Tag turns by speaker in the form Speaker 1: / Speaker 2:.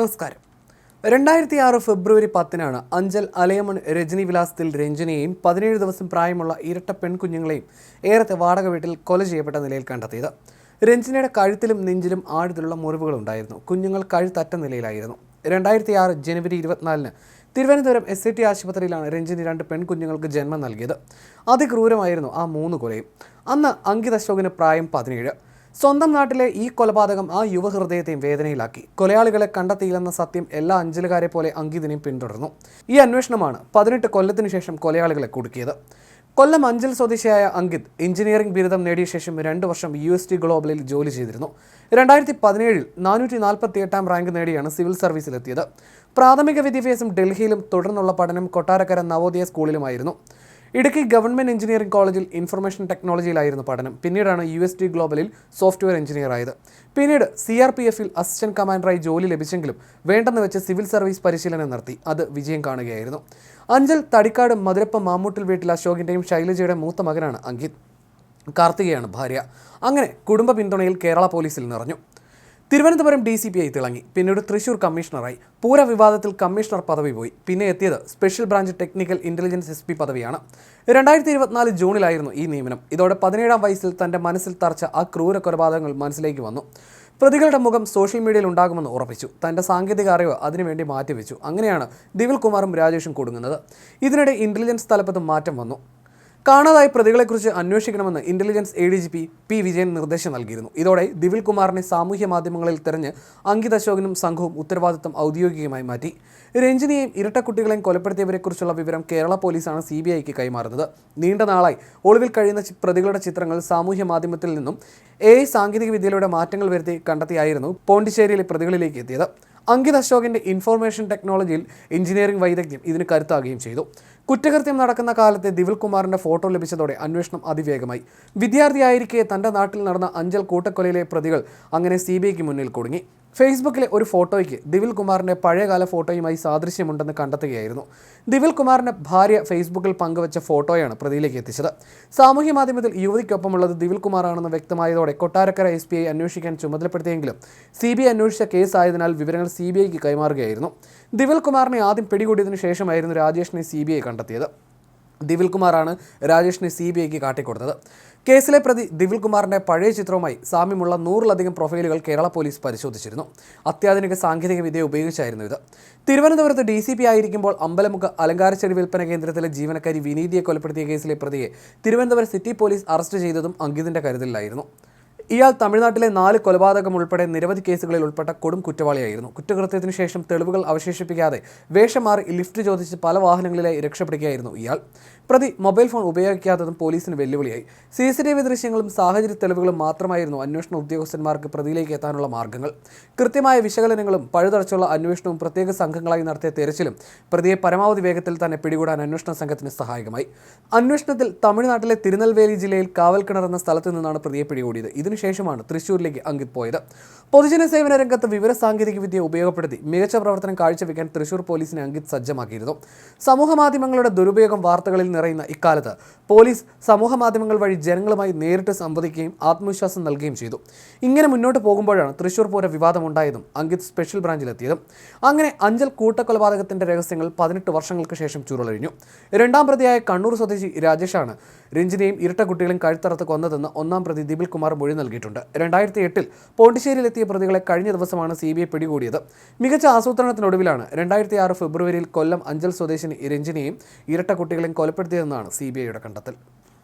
Speaker 1: നമസ്കാരം. രണ്ടായിരത്തി ആറ് ഫെബ്രുവരി പത്തിനാണ് അഞ്ചൽ അലയമൺ രജനി വിലാസത്തിൽ രഞ്ജനയെയും പതിനേഴ് ദിവസം പ്രായമുള്ള ഇരട്ട പെൺകുഞ്ഞുങ്ങളെയും ഏറത്തെ വാടക വീട്ടിൽ കൊല ചെയ്യപ്പെട്ട നിലയിൽ കണ്ടെത്തിയത്. രഞ്ജനയുടെ കഴുത്തിലും നെഞ്ചിലും ആഴത്തിലുള്ള മുറിവുകളുണ്ടായിരുന്നു. കുഞ്ഞുങ്ങൾ കഴുത്തറ്റ നിലയിലായിരുന്നു. രണ്ടായിരത്തി ആറ് ജനുവരി ഇരുപത്തിനാലിന് തിരുവനന്തപുരം എസ് ഐ ടി ആശുപത്രിയിലാണ് രഞ്ജിനി രണ്ട് പെൺകുഞ്ഞുങ്ങൾക്ക് ജന്മം നൽകിയത്. അതിക്രൂരമായിരുന്നു ആ മൂന്ന് കൊലയും. അന്ന് അങ്കിത് അശോകിന് പ്രായം പതിനേഴ്. സ്വന്തം നാട്ടിലെ ഈ കൊലപാതകം ആ യുവഹൃദയത്തെയും വേദനയിലാക്കി. കൊലയാളികളെ കണ്ടെത്തിയില്ലെന്ന സത്യം എല്ലാ അഞ്ചലുകാരെ പോലെ അങ്കിതിനെയും പിന്തുടർന്നു. ഈ അന്വേഷണമാണ് പതിനെട്ട് കൊല്ലത്തിനു ശേഷം കൊലയാളികളെ കുടുക്കിയത്. കൊല്ലം അഞ്ചൽ സ്വദേശിയായ അങ്കിത് എഞ്ചിനീയറിംഗ് ബിരുദം നേടിയ ശേഷം രണ്ട് വർഷം യു എസ് ടി ഗ്ലോബലിൽ ജോലി ചെയ്തിരുന്നു. രണ്ടായിരത്തി പതിനേഴിൽ നാനൂറ്റി നാൽപ്പത്തി എട്ടാം റാങ്ക് നേടിയാണ് സിവിൽ സർവീസിലെത്തിയത്. പ്രാഥമിക വിദ്യാഭ്യാസം ഡൽഹിയിലും തുടർന്നുള്ള പഠനം കൊട്ടാരക്കര നവോദയ സ്കൂളിലുമായിരുന്നു. ഇടുക്കി ഗവൺമെന്റ് എഞ്ചിനീയറിംഗ് കോളേജിൽ ഇൻഫർമേഷൻ ടെക്നോളജിയിലായിരുന്നു പഠനം. പിന്നീടാണ് യു എസ് ഡി ഗ്ലോബലിൽ സോഫ്റ്റ്വെയർ എഞ്ചിനീയർ ആയത്. പിന്നീട് സി ആർ പി എഫിൽ അസിസ്റ്റന്റ് കമാൻഡറായി ജോലി ലഭിച്ചെങ്കിലും വേണ്ടെന്ന് വെച്ച് സിവിൽ സർവീസ് പരിശീലനം നടത്തി അത് വിജയം കാണുകയായിരുന്നു. അഞ്ചൽ തടിക്കാട് മധുരപ്പ മാമ്മൂട്ടിൽ വീട്ടിൽ അശോകിന്റെയും ശൈലജയുടെ മൂത്ത മകനാണ് അങ്കിത്. കാർത്തികയാണ് ഭാര്യ. അങ്ങനെ കുടുംബ പിന്തുണയിൽ കേരള പോലീസിൽ നിറഞ്ഞു. തിരുവനന്തപുരം ഡി സി പി ആയി തിളങ്ങി. പിന്നീട് തൃശൂർ കമ്മീഷണറായി. പൂര വിവാദത്തിൽ കമ്മീഷണർ പദവി പോയി. പിന്നെ എത്തിയത് special branch technical intelligence S P പദവിയാണ്. രണ്ടായിരത്തി ഇരുപത്തിനാല് ജൂണിലായിരുന്നു ഈ നിയമനം. ഇതോടെ പതിനേഴാം വയസ്സിൽ തന്റെ മനസ്സിൽ തറച്ച ആ ക്രൂര കൊലപാതകങ്ങൾ മനസ്സിലേക്ക് വന്നു. പ്രതികളുടെ മുഖം സോഷ്യൽ മീഡിയയിൽ ഉണ്ടാകുമെന്ന് ഉറപ്പിച്ചു. തന്റെ സാങ്കേതിക അറിവ് അതിനുവേണ്ടി മാറ്റിവെച്ചു. അങ്ങനെയാണ് ദിവിൽ കുമാറും രാജേഷും കൊടുങ്ങുന്നത്. ഇതിനിടെ ഇന്റലിജൻസ് തലപ്പത്തും മാറ്റം വന്നു. കാണാതായ പ്രതികളെക്കുറിച്ച് അന്വേഷിക്കണമെന്ന് intelligence A D G P P Vijayan നിർദ്ദേശം നൽകിയിരുന്നു. ഇതോടെ ദിവിൽ കുമാറിനെ സാമൂഹ്യ മാധ്യമങ്ങളിൽ തെരഞ്ഞ് അങ്കിത് അശോകനും സംഘവും ഉത്തരവാദിത്തം ഔദ്യോഗികമായി മാറ്റി. രഞ്ജിനിയെയും ഇരട്ടക്കുട്ടികളെയും കൊലപ്പെടുത്തിയവരെക്കുറിച്ചുള്ള വിവരം കേരള പോലീസാണ് സി ബി ഐക്ക് കൈമാറുന്നത്. നീണ്ട നാളായി ഒളിവിൽ കഴിയുന്ന പ്രതികളുടെ ചിത്രങ്ങൾ സാമൂഹ്യ മാധ്യമത്തിൽ നിന്നും എ സാങ്കേതിക വിദ്യയിലൂടെ മാറ്റങ്ങൾ വരുത്തി കണ്ടെത്തിയായിരുന്നു പോണ്ടിച്ചേരിയിലെ പ്രതികളിലേക്ക് എത്തിയത്. അങ്കിത് അശോകിന്റെ ഇൻഫർമേഷൻ ടെക്നോളജിയിൽ എഞ്ചിനീയറിംഗ് വൈദഗ്ധ്യം ഇതിന് കരുത്താകുകയും ചെയ്തു. കുറ്റകൃത്യം നടക്കുന്ന കാലത്തെ ദിവിൽ കുമാറിന്റെ ഫോട്ടോ ലഭിച്ചതോടെ അന്വേഷണം അതിവേഗമായി. വിദ്യാർത്ഥിയായിരിക്കെ തന്റെ നാട്ടിൽ നടന്ന അഞ്ചൽ കൂട്ടക്കൊലയിലെ പ്രതികൾ അങ്ങനെ സി മുന്നിൽ കുടുങ്ങി. ഫേസ്ബുക്കിലെ ഒരു ഫോട്ടോയ്ക്ക് ദിവിൽ കുമാറിന്റെ പഴയകാല ഫോട്ടോയുമായി സാദൃശ്യമുണ്ടെന്ന് കണ്ടെത്തുകയായിരുന്നു. ദിവിൽ കുമാറിന്റെ ഭാര്യ ഫേസ്ബുക്കിൽ പങ്കുവച്ച ഫോട്ടോയാണ് പ്രതിയിലേക്ക് എത്തിച്ചത്. സാമൂഹ്യ മാധ്യമത്തിൽ യുവതിക്കൊപ്പമുള്ളത് ദിവിൽ കുമാറാണെന്ന് വ്യക്തമായതോടെ കൊട്ടാരക്കര എസ് പി ഐ അന്വേഷിക്കാൻ ചുമതലപ്പെടുത്തിയെങ്കിലും സി ബി ഐ അന്വേഷിച്ച കേസായതിനാൽ വിവരങ്ങൾ സി ബി ഐക്ക് കൈമാറുകയായിരുന്നു. ദിവിൽ കുമാറിനെ ആദ്യം പിടികൂടിയതിനു ശേഷമായിരുന്നു രാജേഷിനെ സി ബി ഐ കണ്ടെത്തിയത്. ദിവിൽ കുമാറാണ് രാജേഷിനെ സി ബി ഐക്ക് കാട്ടിക്കൊടുത്തത്. കേസിലെ പ്രതി ദിവിൽ കുമാറിന്റെ പഴയ ചിത്രവുമായി സാമ്യമുള്ള നൂറിലധികം പ്രൊഫൈലുകൾ കേരള പോലീസ് പരിശോധിച്ചിരുന്നു. അത്യാധുനിക സാങ്കേതിക വിദ്യ ഉപയോഗിച്ചായിരുന്നു ഇത്. തിരുവനന്തപുരത്ത് ഡി സി പി ആയിരിക്കുമ്പോൾ അമ്പലമുക്ക് അലങ്കാരച്ചെടി വിൽപ്പന കേന്ദ്രത്തിലെ ജീവനക്കാരി വിനീതിയെ കൊലപ്പെടുത്തിയ കേസിലെ പ്രതിയെ തിരുവനന്തപുരം സിറ്റി പോലീസ് അറസ്റ്റ് ചെയ്തതും അങ്കിതിന്റെ കരുതലിലായിരുന്നു. ഇയാൾ തമിഴ്നാട്ടിലെ നാല് കൊലപാതകം ഉൾപ്പെടെ നിരവധി കേസുകളിൽ ഉൾപ്പെട്ട കൊടും കുറ്റവാളിയായിരുന്നു. കുറ്റകൃത്യത്തിന് ശേഷം തെളിവുകൾ അവശേഷിപ്പിക്കാതെ വേഷം മാറി ലിഫ്റ്റ് ചോദിച്ച് പല വാഹനങ്ങളിലായി രക്ഷപ്പെടുകയായിരുന്നു ഇയാൾ. പ്രതി മൊബൈൽ ഫോൺ ഉപയോഗിക്കാത്തതും പോലീസിന് വെല്ലുവിളിയായി. സി സി ടി വി ദൃശ്യങ്ങളും സാഹചര്യ തെളിവുകളും മാത്രമായിരുന്നു അന്വേഷണ ഉദ്യോഗസ്ഥന്മാർക്ക് പ്രതിയിലേക്ക് എത്താനുള്ള മാർഗങ്ങൾ. കൃത്യമായ വിശകലനങ്ങളും പഴുതടച്ചുള്ള അന്വേഷണവും പ്രത്യേക സംഘങ്ങളായി നടത്തിയ തെരച്ചിലും പ്രതിയെ പരമാവധി വേഗത്തിൽ തന്നെ പിടികൂടാൻ അന്വേഷണ സംഘത്തിന് സഹായകമായി. അന്വേഷണത്തിൽ തമിഴ്നാട്ടിലെ തിരുനെൽവേലി ജില്ലയിൽ കാവൽക്കിണർ എന്ന സ്ഥലത്തു നിന്നാണ് പ്രതിയെ പിടികൂടിയത്. ഇതിനുശേഷമാണ് തൃശൂരിലേക്ക് അങ്കിത് പോയത്. പൊതുജന സേവന രംഗത്ത് വിവര സാങ്കേതിക വിദ്യ ഉപയോഗപ്പെടുത്തി മികച്ച പ്രവർത്തനം കാഴ്ചവെക്കാൻ തൃശൂർ പോലീസിനെ അങ്കിത് സജ്ജമാക്കിയിരുന്നു. സമൂഹ മാധ്യമങ്ങളുടെ ദുരുപയോഗം വാർത്തകളിൽ നിറയുന്ന ഇക്കാലത്ത് പോലീസ് സമൂഹ മാധ്യമങ്ങൾ വഴി ജനങ്ങളുമായി നേരിട്ട് സംവദിക്കുകയും ആത്മവിശ്വാസം നൽകുകയും ചെയ്തു. ഇങ്ങനെ മുന്നോട്ട് പോകുമ്പോഴാണ് തൃശൂർ പൂര വിവാദമുണ്ടായതും അങ്കിത് സ്പെഷ്യൽ ബ്രാഞ്ചിലെത്തിയതും. അങ്ങനെ അഞ്ചൽ കൂട്ടക്കൊലപാതകത്തിന്റെ രഹസ്യങ്ങൾ പതിനെട്ട് വർഷങ്ങൾക്ക് ശേഷം ചുരുളഴിഞ്ഞു. രണ്ടാം പ്രതിയായ കണ്ണൂർ സ്വദേശി രാജേഷാണ് രഞ്ജിനെയും ഇരട്ട കുട്ടികളെയും കഴുത്തറത്ത് കൊന്നതെന്ന് ഒന്നാം പ്രതി ദിപിൽ കുമാർ മൊഴി നൽകിയിട്ടുണ്ട്. രണ്ടായിരത്തി എട്ടിൽ പോണ്ടിശ്ശേരിയിലെത്തിയ പ്രതികളെ കഴിഞ്ഞ ദിവസമാണ് സി ബി ഐ പിടികൂടിയത്. മികച്ച ആസൂത്രണത്തിനൊടുവിലാണ് രണ്ടായിരത്തി ആറ് ഫെബ്രുവരിയിൽ കൊല്ലം അഞ്ചൽ സ്വദേശിനി രഞ്ജിനെയും ഇരട്ട കുട്ടികളെയും കൊലപ്പെടുത്തിയതെന്നാണ് സി ബി ഐയുടെ കണ്ടെത്തൽ.